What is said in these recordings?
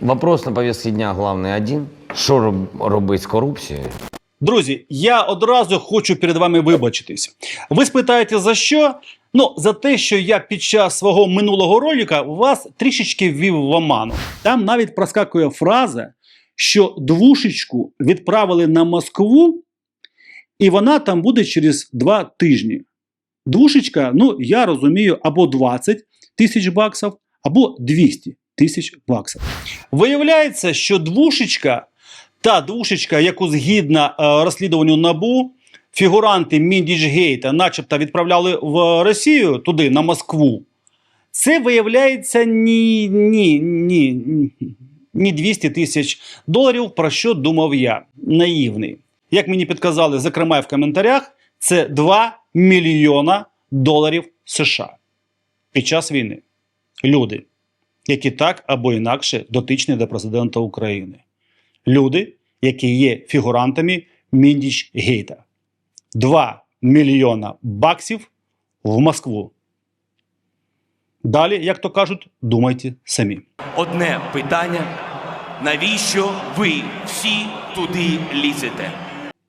Вопрос на повестке дня главный один. Що роб- робити з корупцією? Друзі, я одразу хочу перед вами вибачитись. Ви спитаєте за що? Ну, за те, що я під час свого минулого ролика вас трішечки ввів в оману. Там навіть проскакує фраза, що двушечку відправили на Москву, і вона там буде через два тижні. Двушечка, ну я розумію, або 20 тисяч баксів, або 200 тисяч баксів. Виявляється, що двушечка та двушечка, яку згідно е, розслідуванню НАБУ, фігуранти Міндічгейта начебто відправляли в Росію туди, на Москву. Це виявляється ні, ні, ні, ні 200 тисяч доларів, про що думав я. Наївний. Як мені підказали, зокрема в коментарях, це 2 мільйона доларів США під час війни. Люди, які так або інакше дотичні до президента України люди, які є фігурантами Міндіч Гейта. 2 мільйона баксів в Москву. Далі, як то кажуть, думайте самі. Одне питання: навіщо ви всі туди лізете?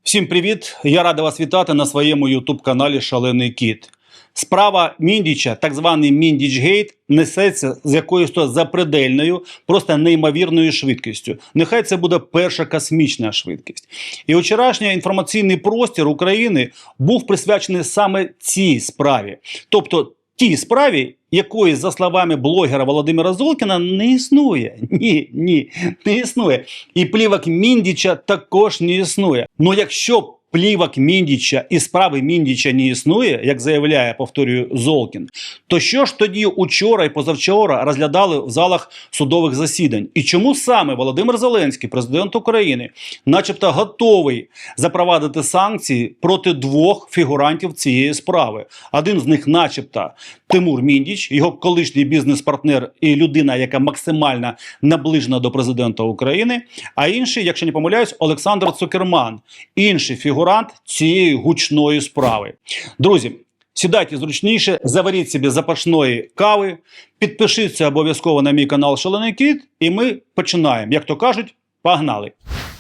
Всім привіт! Я радий вас вітати на своєму ютуб-каналі Шалений Кіт. Справа Міндіча, так званий Міндічгейт, несеться з якоюсь то запредельною, просто неймовірною швидкістю. Нехай це буде перша космічна швидкість. І вчорашній інформаційний простір України був присвячений саме цій справі. Тобто тій справі, якої, за словами блогера Володимира Золкіна, не існує. Ні, ні, не існує. І плівок Міндіча також не існує. Ну якщо плівок Міндіча і справи Міндіча не існує, як заявляє, повторюю, Золкін, то що ж тоді учора і позавчора розглядали в залах судових засідань? І чому саме Володимир Зеленський, президент України, начебто готовий запровадити санкції проти двох фігурантів цієї справи? Один з них, начебто, Тимур Міндіч, його колишній бізнес-партнер і людина, яка максимально наближена до президента України. А інший, якщо не помиляюсь, Олександр Цукерман, інший фігурант цієї гучної справи. Друзі. Сідайте зручніше, заваріть собі запашної кави, підпишіться обов'язково на мій канал Шалений Кіт, і ми починаємо. Як то кажуть, погнали.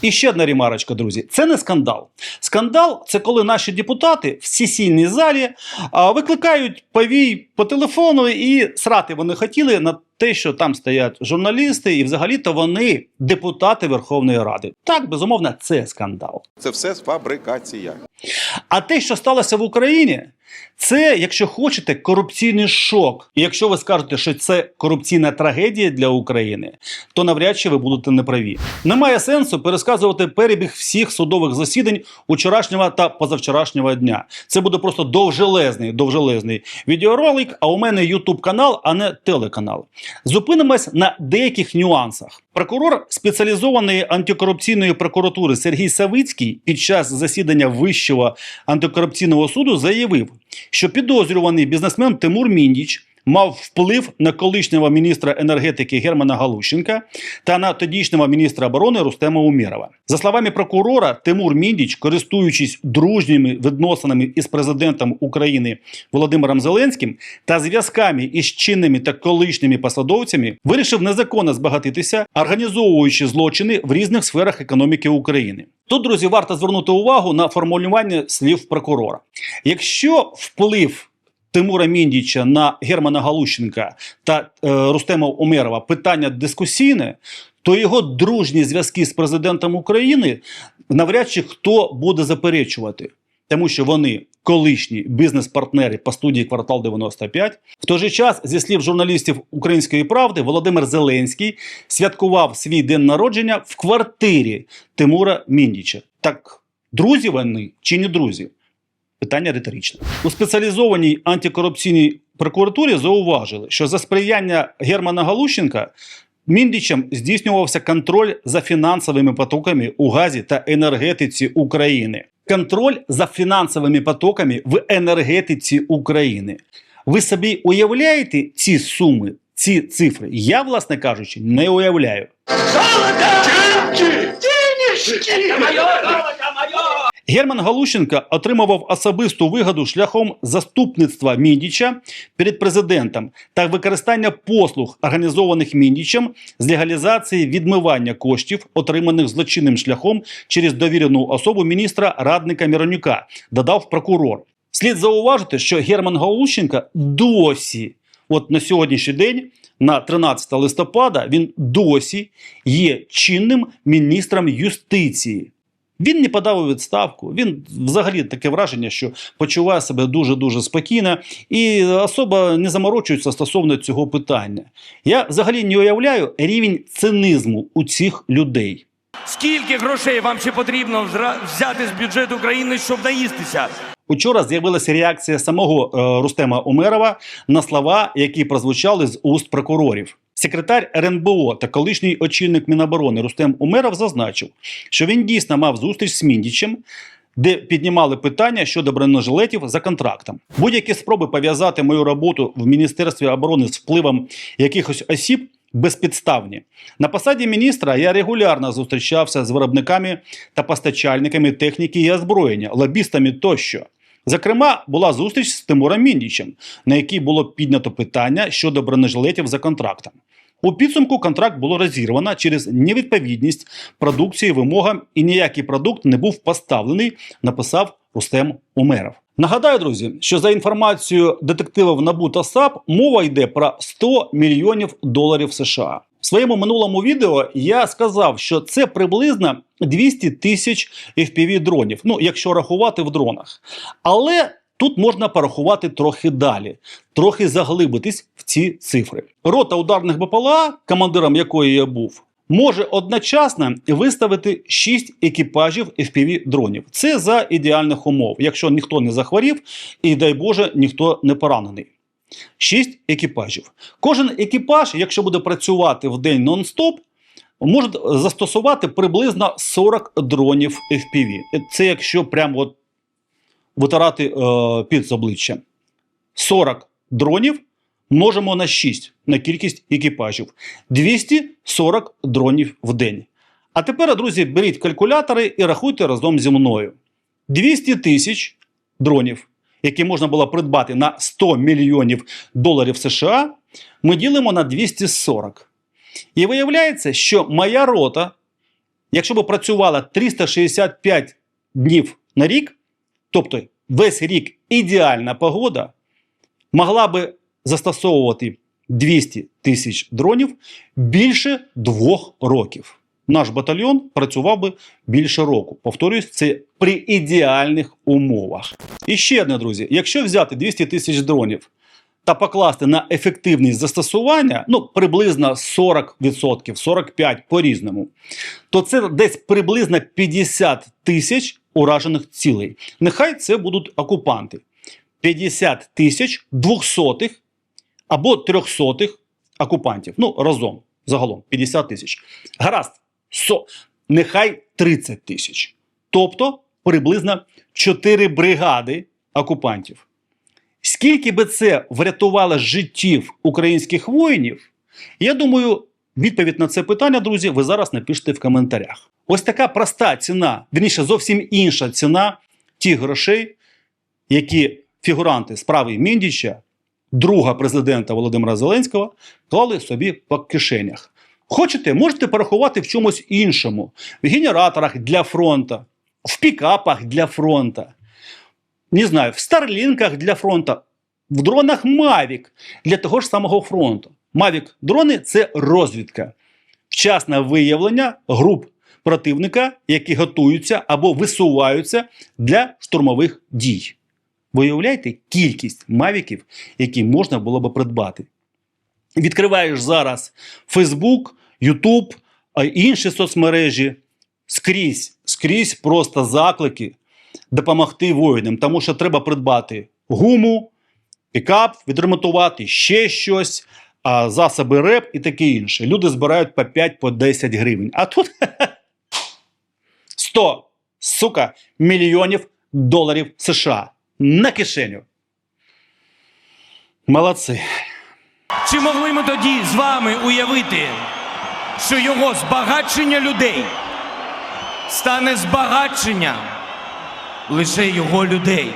І ще одна ремарочка, друзі. Це не скандал. Скандал це коли наші депутати в сесійній залі а, викликають повій по телефону і срати вони хотіли на те, що там стоять журналісти, і взагалі-то вони депутати Верховної Ради. Так, безумовно, це скандал. Це все фабрикація. А те, що сталося в Україні, це, якщо хочете, корупційний шок. І якщо ви скажете, що це корупційна трагедія для України, то навряд чи ви будете неправі. Немає сенсу пересказувати перебіг всіх судових засідань вчорашнього та позавчорашнього дня. Це буде просто довжелезний, довжелезний відеоролик. А у мене YouTube канал, а не телеканал. Зупинимось на деяких нюансах. Прокурор спеціалізованої антикорупційної прокуратури Сергій Савицький під час засідання Вищого антикорупційного суду заявив, що підозрюваний бізнесмен Тимур Міндіч мав вплив на колишнього міністра енергетики Германа Галущенка та на тодішнього міністра оборони Рустема Умєрова. За словами прокурора, Тимур Міндіч, користуючись дружніми відносинами із президентом України Володимиром Зеленським та зв'язками із чинними та колишніми посадовцями, вирішив незаконно збагатитися, організовуючи злочини в різних сферах економіки України. Тут, друзі, варто звернути увагу на формулювання слів прокурора. Якщо вплив Тимура Міндіча на Германа Галущенка та е, Рустема Умерова питання дискусійне, то його дружні зв'язки з президентом України навряд чи хто буде заперечувати, тому що вони колишні бізнес-партнери по студії Квартал 95. В той же час, зі слів журналістів Української правди, Володимир Зеленський святкував свій день народження в квартирі Тимура Міндіча. Так, друзі вони чи не друзі? Питання риторичне. У спеціалізованій антикорупційній прокуратурі зауважили, що за сприяння Германа Галущенка Міндічем здійснювався контроль за фінансовими потоками у газі та енергетиці України. Контроль за фінансовими потоками в енергетиці України. Ви собі уявляєте ці суми, ці цифри? Я, власне кажучи, не уявляю. Герман Галущенко отримував особисту вигоду шляхом заступництва Міндіча перед президентом та використання послуг, організованих Міндічем з легалізації відмивання коштів, отриманих злочинним шляхом через довірену особу міністра радника Міронюка, додав прокурор. Слід зауважити, що Герман Галущенко досі, от на сьогоднішній день, на 13 листопада, він досі є чинним міністром юстиції. Він не подав у відставку. Він взагалі таке враження, що почуває себе дуже дуже спокійно і особо не заморочується стосовно цього питання. Я взагалі не уявляю рівень цинизму у цих людей. Скільки грошей вам ще потрібно взяти з бюджету України, щоб наїстися? Учора з'явилася реакція самого е, Рустема Умерова на слова, які прозвучали з уст прокурорів. Секретар РНБО та колишній очільник Міноборони Рустем Умеров зазначив, що він дійсно мав зустріч з Міндічем, де піднімали питання щодо бронежилетів за контрактом. Будь-які спроби пов'язати мою роботу в Міністерстві оборони з впливом якихось осіб безпідставні. На посаді міністра я регулярно зустрічався з виробниками та постачальниками техніки і озброєння, лобістами тощо. Зокрема, була зустріч з Тимуром Міндічем, на якій було піднято питання щодо бронежилетів за контрактом. У підсумку контракт було розірвано через невідповідність продукції вимогам, і ніякий продукт не був поставлений, написав Рустем Умеров. Нагадаю, друзі, що за інформацією детективів НАБУ та САП мова йде про 100 мільйонів доларів США. В своєму минулому відео я сказав, що це приблизно 200 тисяч FPV дронів, ну якщо рахувати в дронах. Але тут можна порахувати трохи далі, трохи заглибитись в ці цифри. Рота ударних БПЛА, командиром якої я був, може одночасно виставити 6 екіпажів FPV дронів. Це за ідеальних умов, якщо ніхто не захворів і, дай Боже, ніхто не поранений. 6 екіпажів. Кожен екіпаж, якщо буде працювати в день нон-стоп, може застосувати приблизно 40 дронів FPV. Це якщо прямо от витирати е, під обличчя. 40 дронів множимо на 6 на кількість екіпажів. 240 дронів в день. А тепер, друзі, беріть калькулятори і рахуйте разом зі мною. 200 тисяч дронів, які можна було придбати на 100 мільйонів доларів США, ми ділимо на 240. І виявляється, що моя рота, якщо б працювала 365 днів на рік, тобто весь рік ідеальна погода, могла би застосовувати 200 тисяч дронів більше двох років. Наш батальйон працював би більше року. Повторюсь, це при ідеальних умовах. І ще одне, друзі: якщо взяти 200 тисяч дронів та покласти на ефективність застосування, ну приблизно 40%, 45% по-різному, то це десь приблизно 50 тисяч уражених цілей. Нехай це будуть окупанти. 50 тисяч двохсотих або трьохсотих окупантів. Ну, разом, загалом, 50 тисяч. Гаразд, со, нехай 30 тисяч. Тобто приблизно 4 бригади окупантів. Скільки би це врятувало життів українських воїнів, я думаю, відповідь на це питання, друзі, ви зараз напишете в коментарях. Ось така проста ціна, вірніше, зовсім інша ціна тих грошей, які фігуранти справи Міндіча, друга президента Володимира Зеленського, клали собі по кишенях. Хочете, можете порахувати в чомусь іншому: в генераторах для фронту, в пікапах для фронту, не знаю, в старлінках для фронту, в дронах Mavic для того ж самого фронту. Mavic дрони це розвідка, вчасне виявлення груп противника, які готуються або висуваються для штурмових дій. Виявляєте кількість мавіків, які можна було би придбати. Відкриваєш зараз Facebook, YouTube, інші соцмережі. Скрізь, скрізь просто заклики допомогти воїнам, тому що треба придбати гуму, пікап, відремонтувати ще щось, засоби РЕП і таке інше. Люди збирають по 5 по 10 гривень. А тут 100, сука, мільйонів доларів США на кишеню. Молодці. Чи могли ми тоді з вами уявити, що його збагачення людей стане збагаченням лише його людей.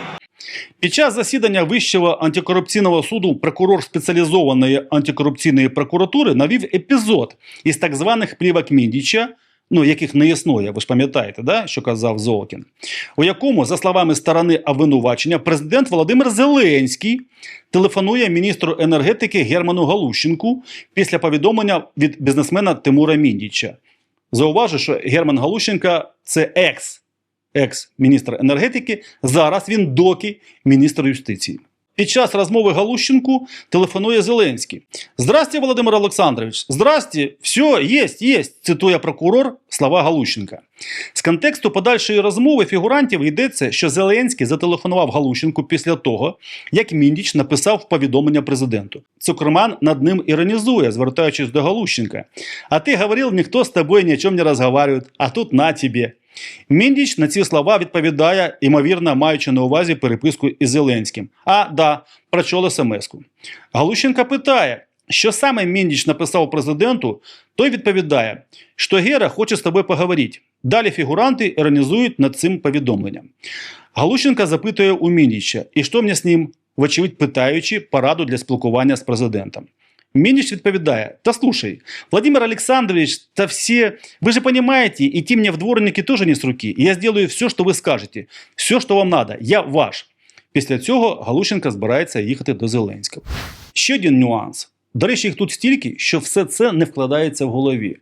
Під час засідання Вищого антикорупційного суду прокурор спеціалізованої антикорупційної прокуратури навів епізод із так званих плівок Міндіча, ну яких не існує, ви ж пам'ятаєте, да, що казав Золкін, у якому, за словами сторони обвинувачення, президент Володимир Зеленський телефонує міністру енергетики Герману Галущенку після повідомлення від бізнесмена Тимура Міндіча. Зауважу, що Герман Галущенка це екс екс-міністр енергетики. Зараз він доки міністр юстиції. Під час розмови Галущенку телефонує Зеленський. Здрасте, Володимир Олександрович. Здрасте, все, єсть, єсть, цитує прокурор слова Галущенка. З контексту подальшої розмови фігурантів йдеться, що Зеленський зателефонував Галущенку після того, як Міндіч написав повідомлення президенту. Цукерман над ним іронізує, звертаючись до Галущенка. А ти говорив, ніхто з тобою ні о чому не розговорює, а тут на тобі. Міндіч на ці слова відповідає, ймовірно, маючи на увазі переписку із Зеленським. А, да, прочув смс-ку. Галущенка питає, що саме Міндіч написав президенту, той відповідає, що Гера хоче з тобою поговорити. Далі фігуранти іронізують над цим повідомленням. Галущенка запитує у Міндіча, і що мені з ним, вочевидь питаючи пораду для спілкування з президентом. Минич відповідає: Та слушай, Владимир Александрович, та все, вы же понимаете, идти мне в дворники тоже не с руки. И я сделаю все, що ви скажете, все, що вам надо. Я ваш. Після цього Галущенка збирається їхати до Зеленського. Ще один нюанс. До речі, їх тут стільки, що все це не вкладається в голові.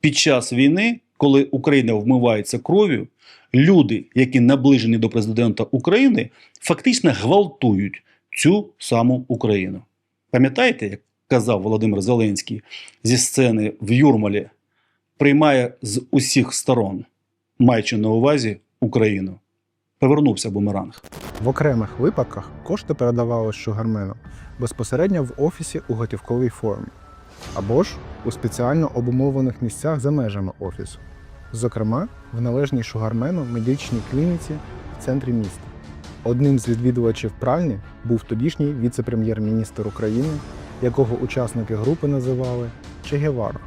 Під час війни, коли Україна вмивається кров'ю, люди, які наближені до президента України, фактично гвалтують цю саму Україну. Пам'ятаєте, як казав Володимир Зеленський зі сцени в Юрмалі, приймає з усіх сторон, маючи на увазі Україну. Повернувся бумеранг. В окремих випадках кошти передавали шугармену безпосередньо в офісі у готівковій формі, або ж у спеціально обумовлених місцях за межами офісу, зокрема в належній шугармену медичній клініці в центрі міста. Одним з відвідувачів пральні був тодішній віце-прем'єр-міністр України, якого учасники групи називали Че Гевара.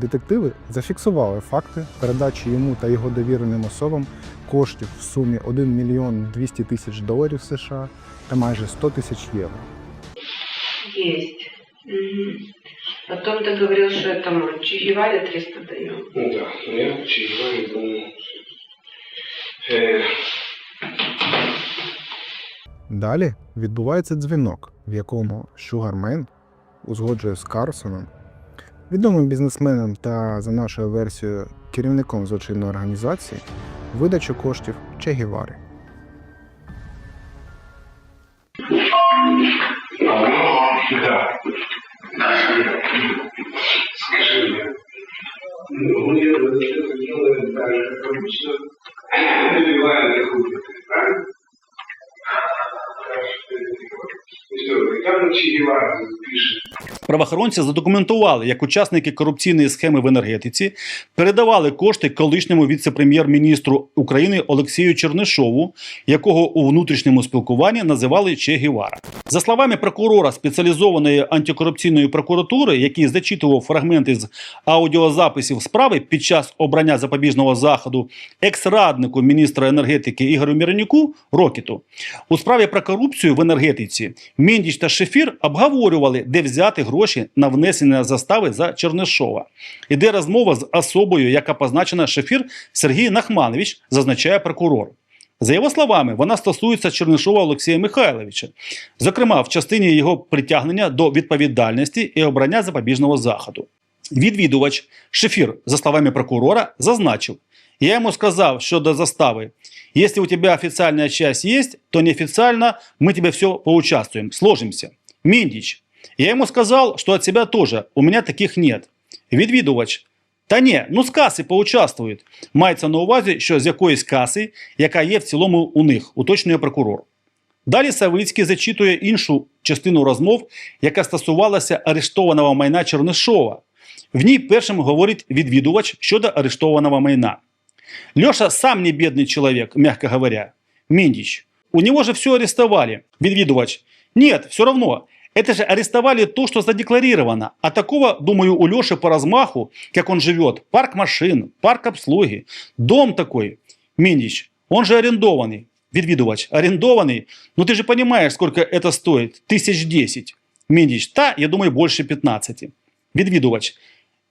Детективи зафіксували факти передачі йому та його довіреним особам коштів в сумі 1 мільйон 200 тисяч доларів США та майже 100 тисяч євро. Есть. Мгм. Потом ты говорил, что этому Чигеваре 300 даем. Ну да, ну я чаевые думаю. Э, Далі відбувається дзвінок, в якому Шугармен узгоджує з Карсоном, відомим бізнесменом та, за нашою версією, керівником злочинної організації, видачу коштів Че Гевари. Правоохоронці задокументували, як учасники корупційної схеми в енергетиці передавали кошти колишньому віце-прем'єр-міністру України Олексію Чернишову, якого у внутрішньому спілкуванні називали Че Гівара. За словами прокурора спеціалізованої антикорупційної прокуратури, який зачитував фрагменти з аудіозаписів справи під час обрання запобіжного заходу екс-раднику міністра енергетики Ігорю Міронюку Рокіту, у справі про корупцію в енергетиці Міндіч та Шефір обговорювали, де взяти гроші на внесення застави за Чернишова. Іде розмова з особою, яка позначена Шефір Сергій Нахманович, зазначає прокурор. За його словами, вона стосується Чернишова Олексія Михайловича, зокрема в частині його притягнення до відповідальності і обрання запобіжного заходу. Відвідувач Шефір, за словами прокурора, зазначив: я йому сказав щодо застави. Если у тебя официальная часть есть, то неофициально мы тебе все поучаствуем, сложимся. Міндіч. Я ему сказал, что от себя тоже, у меня таких нет. Відвідувач. Та ні, ну з каси поучаствують. Мається на увазі, що з якоїсь каси, яка є в цілому у них, уточнює прокурор. Далі Савицький зачитує іншу частину розмов, яка стосувалася арештованого майна Чернишова. В ній першим говорить відвідувач щодо арештованого майна. Леша сам не бедный человек, мягко говоря. Мендич. У него же все арестовали. Видвидувач. Нет, все равно. Это же арестовали то, что задекларировано. А такого, думаю, у Леши по размаху, как он живет, парк машин, парк обслуги, дом такой. Мендич. Он же арендованный, відвідувач, арендованный. Ну ты же понимаешь, сколько это стоит? Тысяч десять. Міндіч, та, я думаю, больше 15. Відвідувач.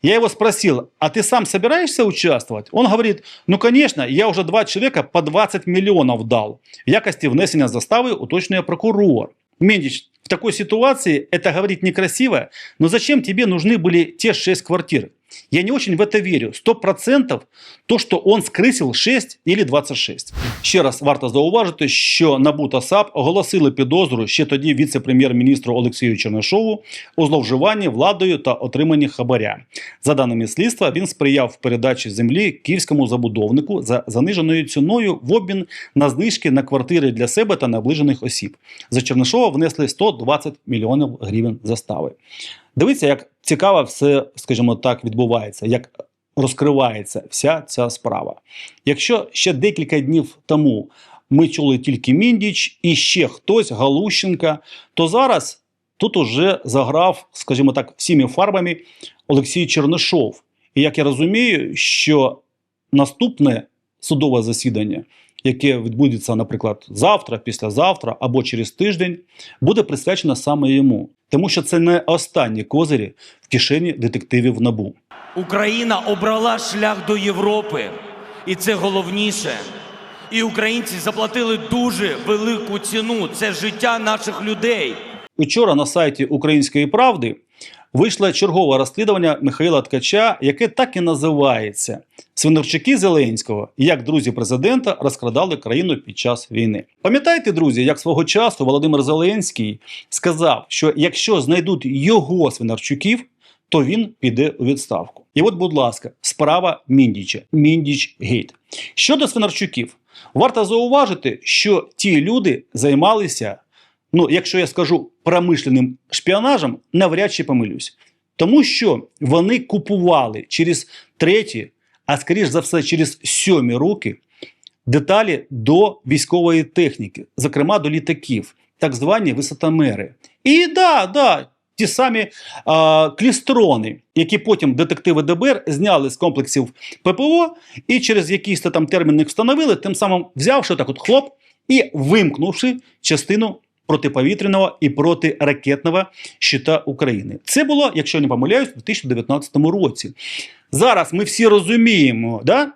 Я его спросил, а ты сам собираешься участвовать? Он говорит, ну конечно, я уже два человека по 20 миллионов дал. В якости внесения заставы уточняє прокурор. Мендич, в такой ситуации это говорить некрасиво, но зачем тебе нужны были те 6 квартир? Я не очень в это верю. 100% то, що он скрисив 6 или 26. Ще раз варто зауважити, що НАБУ та САП оголосили підозру ще тоді віце-прем'єр-міністру Олексію Чернишову у зловживанні владою та отриманні хабаря. За даними слідства, він сприяв передачі землі київському забудовнику за заниженою ціною в обмін на знижки на квартири для себе та наближених осіб. За Чернишова внесли 120 мільйонів гривень застави. Дивіться, як цікаво все, скажімо так, відбувається, як розкривається вся ця справа. Якщо ще декілька днів тому ми чули тільки Міндіч і ще хтось, Галущенка, то зараз тут уже заграв, скажімо так, всіми фарбами Олексій Чернишов. І як я розумію, що наступне судове засідання, яке відбудеться, наприклад, завтра, післязавтра або через тиждень, буде присвячено саме йому. Тому що це не останні козирі в кишені детективів НАБУ. Україна обрала шлях до Європи, і це головніше. І українці заплатили дуже велику ціну. Це життя наших людей. Учора на сайті Української правди вийшло чергове розслідування Михайла Ткача, яке так і називається Свинарчуки Зеленського, як друзі президента розкрадали країну під час війни. Пам'ятаєте, друзі, як свого часу Володимир Зеленський сказав, що якщо знайдуть його свинарчуків, то він піде у відставку. І от, будь ласка, справа Міндіча, Міндіч Гейт. Щодо свинарчуків, варто зауважити, що ті люди займалися ну, якщо я скажу промишленим шпіонажем, навряд чи помилюсь. Тому що вони купували через треті, а скоріш за все, через сьомі роки деталі до військової техніки, зокрема до літаків, так звані висотомери. І да, да, ті самі а, клістрони, які потім детективи ДБР зняли з комплексів ППО і через якийсь там термін їх встановили, тим самим взявши так от хлоп і вимкнувши частину протиповітряного і протиракетного щита України. Це було, якщо не помиляюсь, у 2019 році. Зараз ми всі розуміємо да,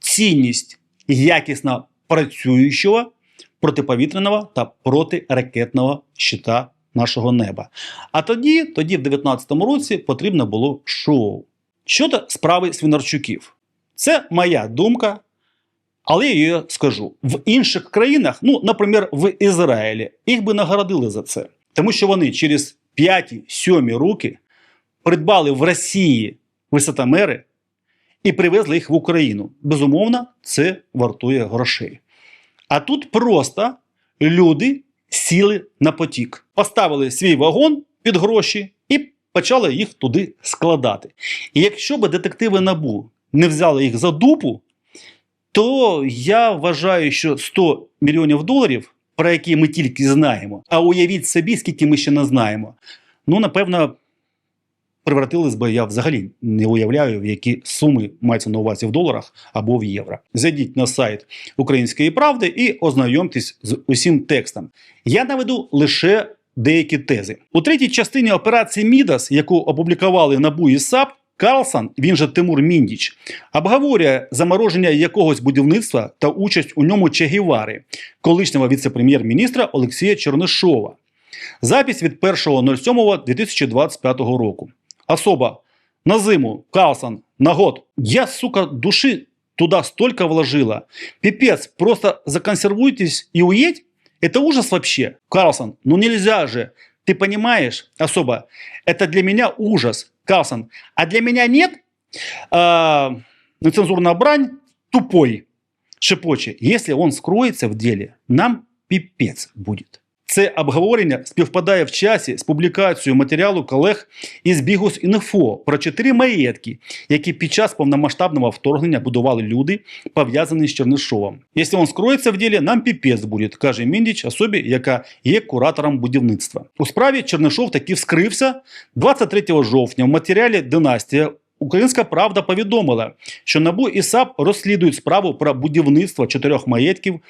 цінність якісно працюючого протиповітряного та протиракетного щита нашого неба. А тоді, тоді, в 2019 році, потрібно було шоу. Щодо справи Свінарчуків, це моя думка. Але я її скажу: в інших країнах, ну, наприклад, в Ізраїлі, їх би нагородили за це. Тому що вони через 5-7 роки придбали в Росії висотомери і привезли їх в Україну. Безумовно, це вартує грошей. А тут просто люди сіли на потік, поставили свій вагон під гроші і почали їх туди складати. І якщо би детективи НАБУ не взяли їх за дупу, то я вважаю, що 100 мільйонів доларів, про які ми тільки знаємо, а уявіть собі, скільки ми ще не знаємо. Ну, напевно, превратились би я взагалі не уявляю, в які суми мається на увазі в доларах або в євро. Зайдіть на сайт Української правди і ознайомтесь з усім текстом. Я наведу лише деякі тези. У третій частині операції Мідас, яку опублікували НАБУ і САП, Карлсон, він же Тимур Міндіч, обговорює замороження якогось будівництва та участь у ньому Чегівари, колишнього віце-прем'єр-міністра Олексія Чернишова. Запись від 1.07.2025 року. Особа на зиму, Карлсон, на год. Я, сука, души туда столько вложила. Пипец, просто законсервуйтесь и уедь? Это ужас вообще. Карлсон, ну нельзя же. Ты понимаешь, особо, это для меня ужас. Карлсон, а для меня нет? э, нецензурная брань тупой. Шепоче, если он скроется в деле, нам пипец будет. Це обговорення співпадає в часі з публікацією матеріалу колег із Бігус.Інфо про чотири маєтки, які під час повномасштабного вторгнення будували люди, пов'язані з Чернишовим. Якщо він скроється в ділі, нам піпець буде, каже Міндіч, особі, яка є куратором будівництва. У справі Чернишов таки вскрився 23 жовтня в матеріалі Династія Українська правда повідомила, що НАБУ і САП розслідують справу про будівництво чотирьох маєтків,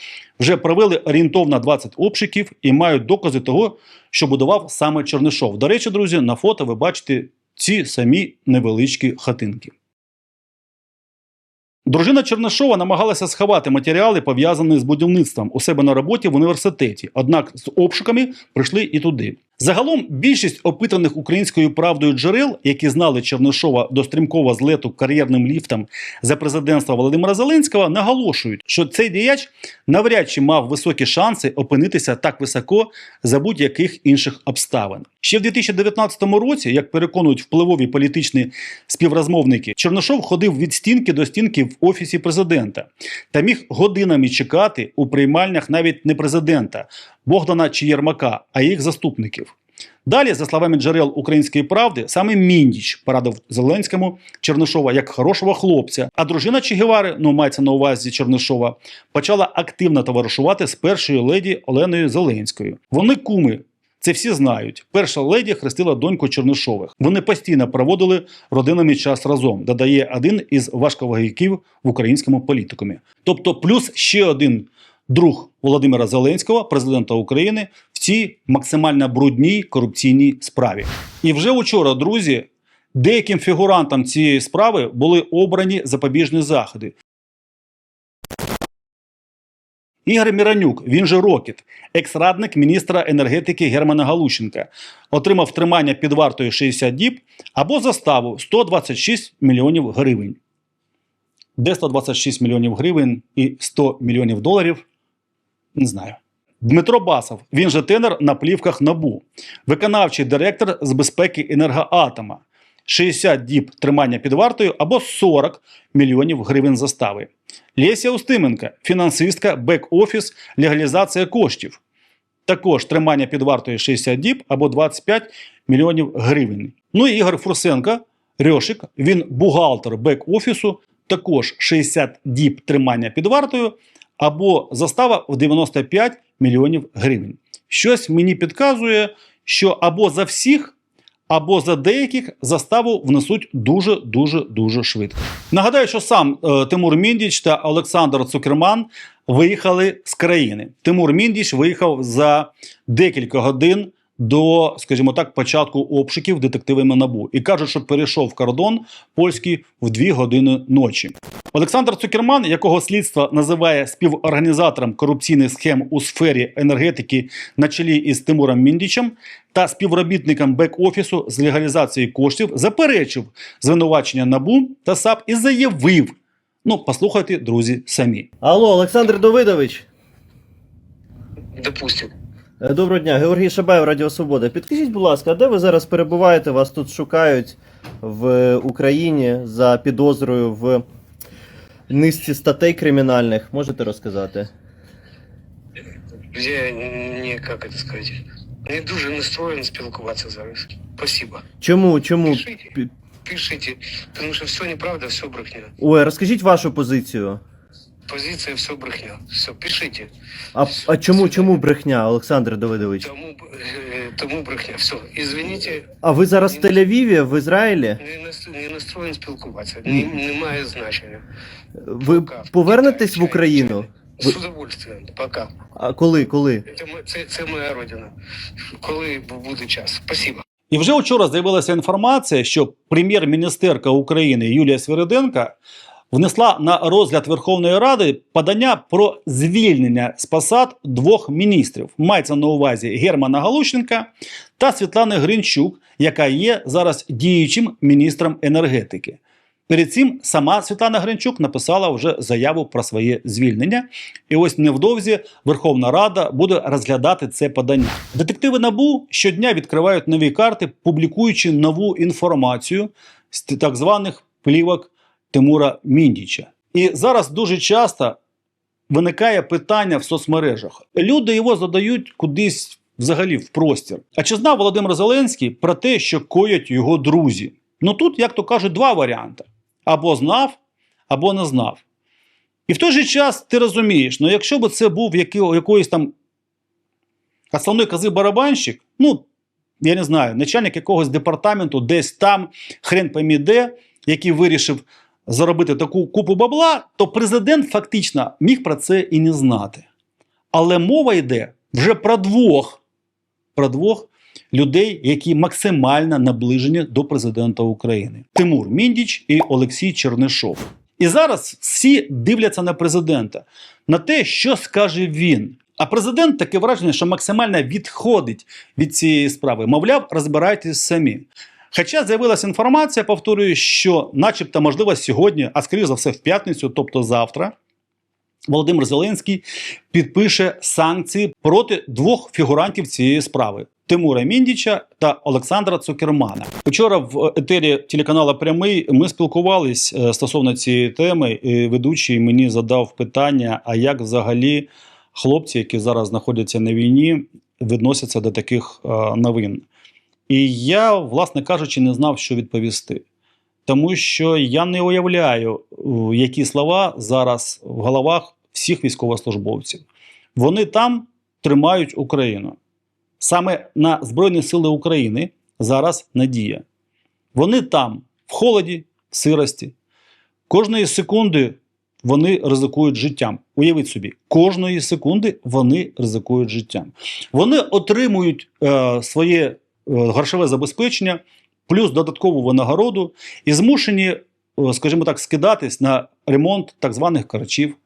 вже провели орієнтовно 20 обшуків і мають докази того, що будував саме Чернишов. До речі, друзі, на фото ви бачите ці самі невеличкі хатинки. Дружина Чернишова намагалася сховати матеріали, пов'язані з будівництвом у себе на роботі в університеті. Однак з обшуками прийшли і туди. Загалом більшість опитаних українською правдою джерел, які знали Чернишова до стрімкого злету кар'єрним ліфтом за президентства Володимира Зеленського, наголошують, що цей діяч навряд чи мав високі шанси опинитися так високо за будь-яких інших обставин. Ще в 2019 році, як переконують впливові політичні співрозмовники, Чернишов ходив від стінки до стінки в офісі президента та міг годинами чекати у приймальнях навіть не президента Богдана чи Єрмака, а їх заступників. Далі, за словами джерел української правди, саме Міндіч порадив Зеленському Чернишова як хорошого хлопця. А дружина Чигевари, ну мається на увазі Чернишова, почала активно товаришувати з першою леді Оленою Зеленською. Вони куми. Це всі знають. Перша леді хрестила доньку Чернишових. Вони постійно проводили родинами час разом, додає один із важковагіків в українському політикумі. Тобто, плюс ще один друг Володимира Зеленського, президента України, в цій максимально брудній корупційній справі. І вже учора, друзі, деяким фігурантам цієї справи були обрані запобіжні заходи. Ігор Міранюк, він же Рокіт, екс-радник міністра енергетики Германа Галущенка, отримав тримання під вартою 60 діб або заставу 126 мільйонів гривень. Де 126 мільйонів гривень і 100 мільйонів доларів? Не знаю. Дмитро Басов, він же тенер на плівках НАБУ, виконавчий директор з безпеки енергоатома. 60 діб тримання під вартою або 40 мільйонів гривень застави. Леся Устименка, фінансистка, бек-офіс, легалізація коштів. Також тримання під вартою 60 діб або 25 мільйонів гривень. Ну і Ігор Фурсенко, Рьошик, він бухгалтер бек-офісу, також 60 діб тримання під вартою або застава в 95 мільйонів гривень. Щось мені підказує, що або за всіх, або за деяких заставу внесуть дуже дуже дуже швидко. Нагадаю, що сам е, Тимур Міндіч та Олександр Цукерман виїхали з країни. Тимур Міндіч виїхав за декілька годин до, скажімо так, початку обшуків детективами НАБУ і кажуть, що перейшов кордон польський в 2 години ночі. Олександр Цукерман, якого слідство називає співорганізатором корупційних схем у сфері енергетики на чолі із Тимуром Міндічем та співробітником бек-офісу з легалізації коштів, заперечив звинувачення НАБУ та САП і заявив. Ну, послухайте, друзі, самі. Алло, Олександр Давидович. Допустим. Е, Доброго дня, Георгій Шабаєв, Радіо Свобода. Підкажіть, будь ласка, де ви зараз перебуваєте? Вас тут шукають в Україні за підозрою в низці статей кримінальних. Можете розказати? Я не, как это сказать, не дуже настроєн спілкуватися зараз. Спасибо. Чому? Чому? Пишите, Пі- пишите, тому що все неправда, все брехня. Ой, розкажіть вашу позицію. Позиція все брехня. Все, пишите. А, а чому, чому брехня, Олександр Давидович? Тому, е, тому брехня. Все, извините, А ви зараз в Тель-Авіві, в Ізраїлі? не, нас- не настроєн спілкуватися. Не, немає значення. Ви повернетесь в Україну? З удовольствием. Пока. А коли? Коли? Це, мо- це, це моя родина. Коли буде час. Спасибо. І вже вчора з'явилася інформація, що прем'єр-міністерка України Юлія Свириденка внесла на розгляд Верховної Ради подання про звільнення з посад двох міністрів. Мається на увазі Германа Галущенка та Світлани Гринчук, яка є зараз діючим міністром енергетики. Перед цим сама Світлана Гринчук написала вже заяву про своє звільнення. І ось невдовзі Верховна Рада буде розглядати це подання. Детективи НАБУ щодня відкривають нові карти, публікуючи нову інформацію з так званих плівок Тимура Міндіча. І зараз дуже часто виникає питання в соцмережах. Люди його задають кудись взагалі в простір. А чи знав Володимир Зеленський про те, що коять його друзі? Ну тут, як то кажуть, два варіанти: або знав, або не знав. І в той же час ти розумієш, ну якщо б це був якоїсь там основний кози барабанщик, ну я не знаю, начальник якогось департаменту, десь там, хрен поймі де, який вирішив заробити таку купу бабла, то президент фактично міг про це і не знати. Але мова йде вже про двох, про двох людей, які максимально наближені до президента України: Тимур Міндіч і Олексій Чернишов. І зараз всі дивляться на президента, на те, що скаже він. А президент таке враження, що максимально відходить від цієї справи. Мовляв, розбирайтесь самі. Хоча з'явилася інформація, повторюю, що, начебто, можливо, сьогодні, а скоріше за все, в п'ятницю, тобто завтра, Володимир Зеленський підпише санкції проти двох фігурантів цієї справи. Тимура Міндіча та Олександра Цукермана. Вчора в етері телеканалу Прямий ми спілкувались е, стосовно цієї теми. І ведучий мені задав питання: а як взагалі хлопці, які зараз знаходяться на війні, відносяться до таких е, новин? І я, власне кажучи, не знав, що відповісти. Тому що я не уявляю, які слова зараз в головах всіх військовослужбовців. Вони там тримають Україну. Саме на Збройні Сили України зараз надія. Вони там, в холоді, в сирості. Кожної секунди вони ризикують життям. Уявіть собі, кожної секунди вони ризикують життям. Вони отримують е, своє грошове забезпечення, плюс додаткову винагороду, і змушені, е, скажімо так, скидатись на ремонт так званих карачів,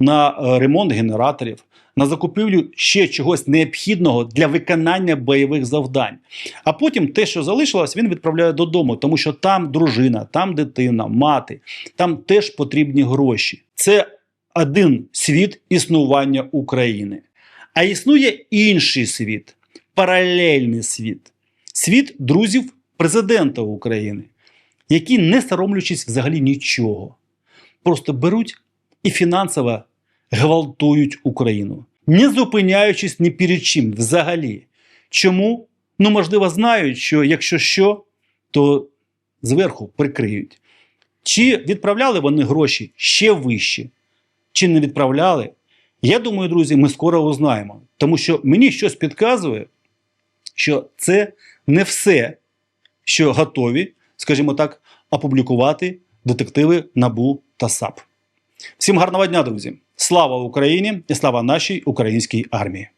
на е, ремонт генераторів, на закупівлю ще чогось необхідного для виконання бойових завдань. А потім те, що залишилось, він відправляє додому, тому що там дружина, там дитина, мати, там теж потрібні гроші. Це один світ існування України. А існує інший світ, паралельний світ, світ друзів президента України, які, не соромлячись взагалі нічого, просто беруть і фінансово гвалтують Україну, не зупиняючись ні перед чим взагалі. Чому? Ну, можливо, знають, що якщо що, то зверху прикриють. Чи відправляли вони гроші ще вище, чи не відправляли? Я думаю, друзі, ми скоро узнаємо. Тому що мені щось підказує, що це не все, що готові, скажімо так, опублікувати детективи НАБУ та САП. Всім гарного дня, друзі! Слава Україні і слава нашій українській армії!